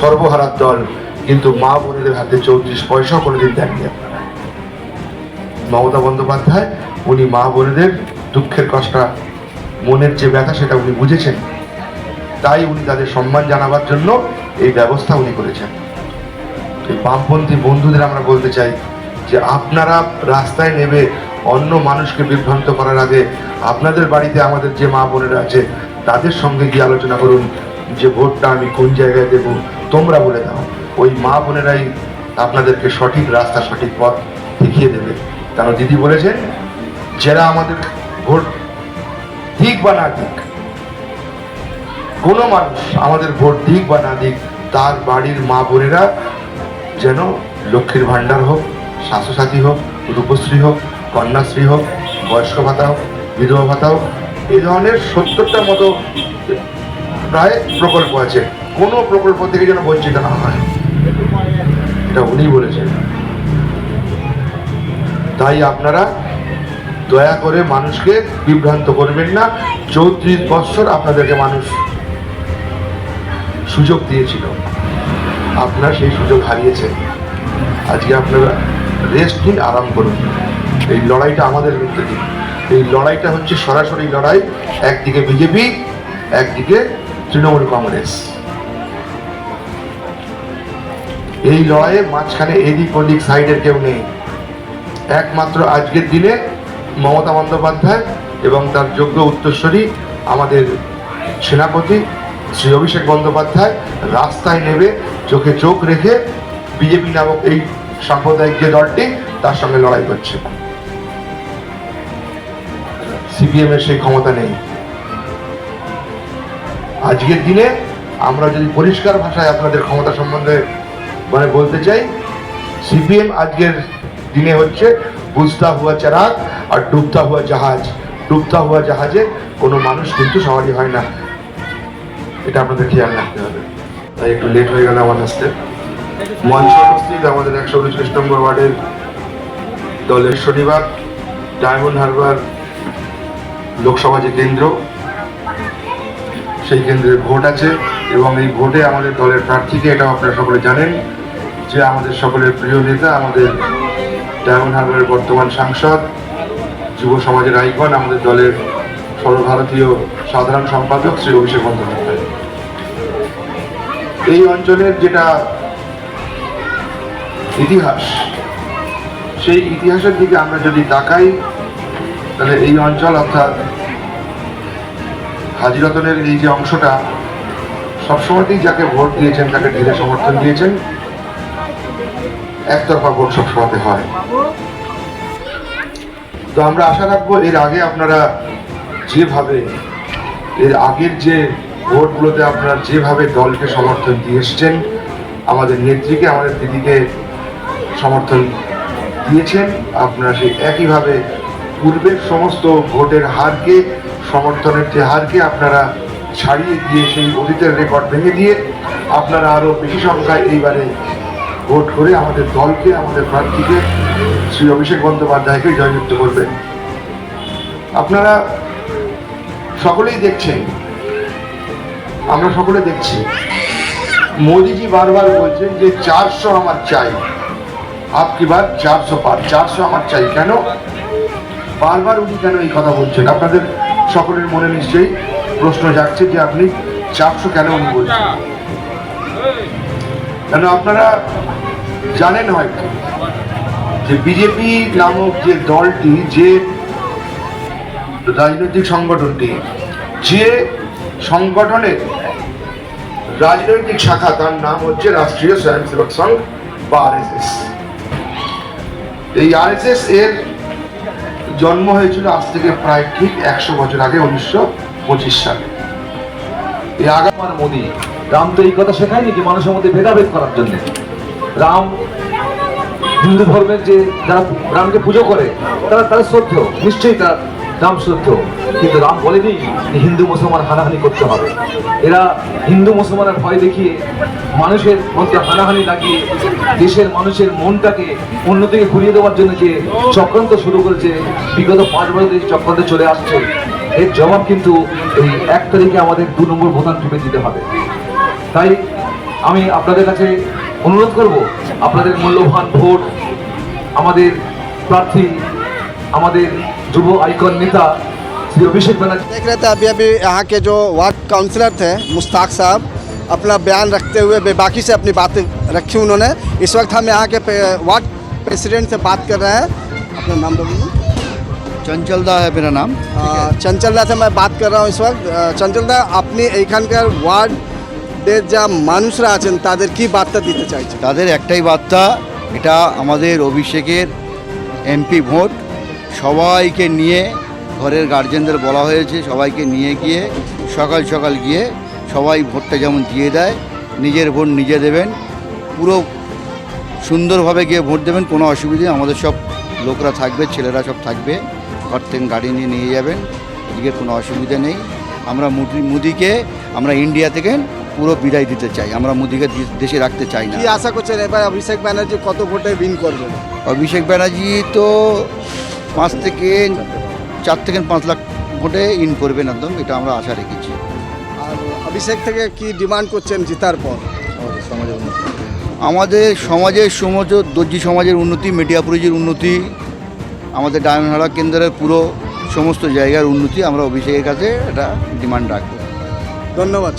সর্বহারার দল, কিন্তু মা বোনেদের হাতে চৌত্রিশ পয়সাও কোনোদিন দেননি মমতা বন্দ্যোপাধ্যায়, উনি মা বোনেদের দুঃখের কষ্টা মনের যে ব্যথা সেটা উনি বুঝেছেন। তাই উনি তাদের সম্মান জানাবার জন্য এই ব্যবস্থা উনি করেছেন। বামপন্থী বন্ধুদের আমরা বলতে চাই যে আপনারা রাস্তায় নেবে অন্য মানুষকে বিভ্রান্ত করার আগে আপনাদের বাড়িতে আমাদের যে মা বোনেরা আছে, তাদের সঙ্গে গিয়ে আলোচনা করুন যে ভোটটা আমি কোন জায়গায় দেব তোমরা বলে দাও, ওই মা বোনেরাই আপনাদেরকে সঠিক রাস্তা, সঠিক পথ দেখিয়ে দেবে। কারণ দিদি বলেছেন যারা আমাদের ভোট দিক বা না দিক, কোনো মানুষ আমাদের ভোট দিক বা না দিক, তার বাড়ির মা বোনেরা যেন লক্ষ্মীর ভাণ্ডার হোক, স্বাস্থ্যসাথী হোক, রূপশ্রী হোক, কন্যাশ্রী হোক, বয়স্ক ভাতা হোক, বিধবা ভাতা হোক এই ধরনের সত্তরটার মতো প্রায় প্রকল্প আছে। কোনো প্রকল্প থেকে যেন বঞ্চিত না হয়। এটা উনি বলেছেন। তাই আপনারা দয়া করে মানুষকে বিভ্রান্ত করবেন না। চৌত্রিশ বৎসর আপনাদেরকে মানুষ সুযোগ দিয়েছিল। আপনারা সেই সুযোগ হারিয়েছেন। আজকে আপনারা রেস্ট নিন, আরাম করুন। এই লড়াইটা আমাদের দিন এই লড়াইটা হচ্ছে সরাসরি লড়াই। একদিকে বিজেপি, একদিকে তৃণমূল কংগ্রেস। এই লড়াইয়ে মাঝখানে এদিক ওদিক সাইডের কেউ নেই। একমাত্র আজকের দিনে মমতা বন্দ্যোপাধ্যায় এবং তার যোগ্য উত্তরস্বরী আমাদের সেনাপতি শ্রী অভিষেক বন্দ্যোপাধ্যায় রাস্তায় নেবে, চোখে চোখ রেখে বিজেপি নামক এই সাম্প্রদায়িক যে দলটি, তার সঙ্গে লড়াই করছে। সিপিএম এর সেই ক্ষমতা নেই। আজকের দিনে আমরা যদি পরিষ্কার ভাষায় আপনাদের ক্ষমতা সম্বন্ধে মানে বলতে চাই, সিপিএম আজকের দিনে হচ্ছে বুঝতা হুয়া চারাক আর ডুবতা হুয়া জাহাজ। ডুবতা হুয়া জাহাজে কোনো মানুষ কিন্তু সবারই হয় না। এটা আপনাদের খেয়াল রাখতে হবে। তাই একটু লেট হয়ে গেল আমার আসতে। মঞ্চ উপস্থিত আমাদের একশো উনচল্লিশ নম্বর ওয়ার্ডের দলের শনিবার, ডায়মন্ড হারবার লোকসভা যে কেন্দ্র সেই কেন্দ্রে ভোট আছে এবং এই ভোটে আমাদের দলের প্রার্থীকে এটাও আপনারা সকলে জানেন যে আমাদের সকলের প্রিয় নেতা, আমাদের ডায়মন্ড হারবারের বর্তমান সাংসদ, যুব সমাজের আইকন, আমাদের দলের সর্বভারতীয় সাধারণ সম্পাদক শ্রী অভিষেক বন্দ্যোপাধ্যায়। এই অঞ্চলের যেটা ইতিহাস, সেই ইতিহাসের দিকে আমরা যদি তাকাই, তাহলে এই অঞ্চল অর্থাৎ হাজিরতনের এই যে অংশটা, সবসময়তেই যাকে ভোট দিয়েছেন, তাকে ঢেলে সমর্থন দিয়েছেন, একতরফা ভোট সবসময়তে হয়। তো আমরা আশা রাখব এর আগে আপনারা যেভাবে, এর আগের যে ভোটগুলোতে আপনারা যেভাবে দলকে সমর্থন দিয়ে এসছেন, আমাদের নেত্রীকে, আমাদের দিদিকে সমর্থন দিয়েছেন, আপনারা সেই একইভাবে পূর্বের সমস্ত ভোটের হারকে সমর্থনের যে হারকে আপনারা ছাড়িয়ে দিয়ে সেই অতীতের রেকর্ড ভেঙে দিয়ে আপনারা আরও বেশি সংখ্যায় এইবারে ভোট করে আমাদের দলকে, আমাদের প্রার্থীকে শ্রী অভিষেক বন্দ্যোপাধ্যায়কে জয়যুক্ত করবেন। আপনারা সকলেই দেখছেন, আমরা সকলে দেখছি। মোদিজি বারবার বলছেন যে চারশো আমার চাই। আপকি বার চারশো পার, চারশো আমার চাই। কেন? বারবার উনি কেন এই কথা বলছেন? আপনাদের সকলের মনে নিশ্চয়ই প্রশ্ন যাচ্ছে যে আপনি চারশো কেন উনি বলছেন? কেন আপনারা জানেন হয়তো যে বিজেপি নামক যে দলটি, যে রাজনৈতিক সংগঠনটি, যে সংগঠনের রাজনৈতিক শাখা, তার নাম হচ্ছে রাষ্ট্রীয় স্বয়ংসেবক সংঘ বা আরএসএস এই আরএসএস এর জন্ম হয়েছিল আজ থেকে প্রায় ঠিক একশো বছর আগে, উনিশশো পঁচিশ সালে। এই আগামার মোদী রাম তো এই কথা শেখায়নি কি মানুষের মধ্যে ভেদাভেদ করার জন্য? রাম হিন্দু ধর্মের যে যারা রামকে পুজো করে, তারা তাদের শ্রদ্ধ নিশ্চয়ই তার রাম শ্রদ্ধ কিন্তু রাম বলেনি যে হিন্দু মুসলমান হানাহানি করতে হবে। এরা হিন্দু মুসলমানের ভয় দেখিয়ে মানুষের মধ্যে হানাহানি লাগিয়ে দেশের মানুষের মনটাকে অন্যদিকে ঘুরিয়ে দেওয়ার জন্য যে চক্রান্ত শুরু করেছে, বিগত পাঁচ বছর এই চক্রান্ত চলে আসছে, এর জবাব কিন্তু এই এক তারিখে আমাদের দু নম্বর ভোটার টিপে দিতে হবে। তাই আমি আপনাদের কাছে অনুরোধ করব, আপনাদের মূল্যবান ভোট আমাদের প্রার্থী আমাদের যুব আইকন নেতা শ্রী অভিষেক ব্যানার্জি देख रहे थे अभी अभी यहाँ के जो वार्ड काउंसलर थे मुश्ताक साहब अपना बयान रखते हुए बेबाकी से अपनी बातें रखी उन्होंने इस वक्त हम यहाँ के पे- वार्ड प्रेसिडेंट से बात कर रहे हैं अपना नाम बोलिए चंचल दा है मेरा नाम আহ, চঞ্চল দা से मैं बात कर रहा हूँ इस वक्त আহ, চঞ্চল দা আপনি এইখানকার ওয়ার্ডের যা মানুষরা আছেন তাদের কি বার্তা দিতে চাইছেন তাদের একটাই বার্তা এটা আমাদের অভিষেকের এমপি ভোট সবাইকে নিয়ে ঘরের গার্জেনদের বলা হয়েছে সবাইকে নিয়ে গিয়ে সকাল সকাল গিয়ে সবাই ভোটটা যেমন দিয়ে দেয় নিজের ভোট নিজে দেবেন পুরো সুন্দরভাবে গিয়ে ভোট দেবেন কোনো অসুবিধে নেই। আমাদের সব লোকরা থাকবে ছেলেরা সব থাকবে ঘর থেকে গাড়ি নিয়ে নিয়ে যাবেন এদিকে কোনো অসুবিধা নেই আমরা মুদি মুদিকে আমরা ইন্ডিয়া থেকে পুরো বিদায় দিতে চাই আমরা মোদিকে দেশে রাখতে চাই না কি আশা করছেন এবার অভিষেক ব্যানার্জি কত ভোটে উইন করবেন অভিষেক ব্যানার্জি তো পাঁচ থেকে চার থেকে পাঁচ লাখ ভোটে ইন করবেন একদম এটা আমরা আশা রেখেছি। আর অভিষেক থেকে কি ডিমান্ড করছেন জিতার পর? আমাদের সমাজের সমাজ দর্জি সমাজের উন্নতি মেটিয়াপুরিজির উন্নতি আমাদের ডায়মন্ডহারা কেন্দ্রের পুরো সমস্ত জায়গার উন্নতি আমরা অভিষেকের কাছে এটা ডিমান্ড রাখব। ধন্যবাদ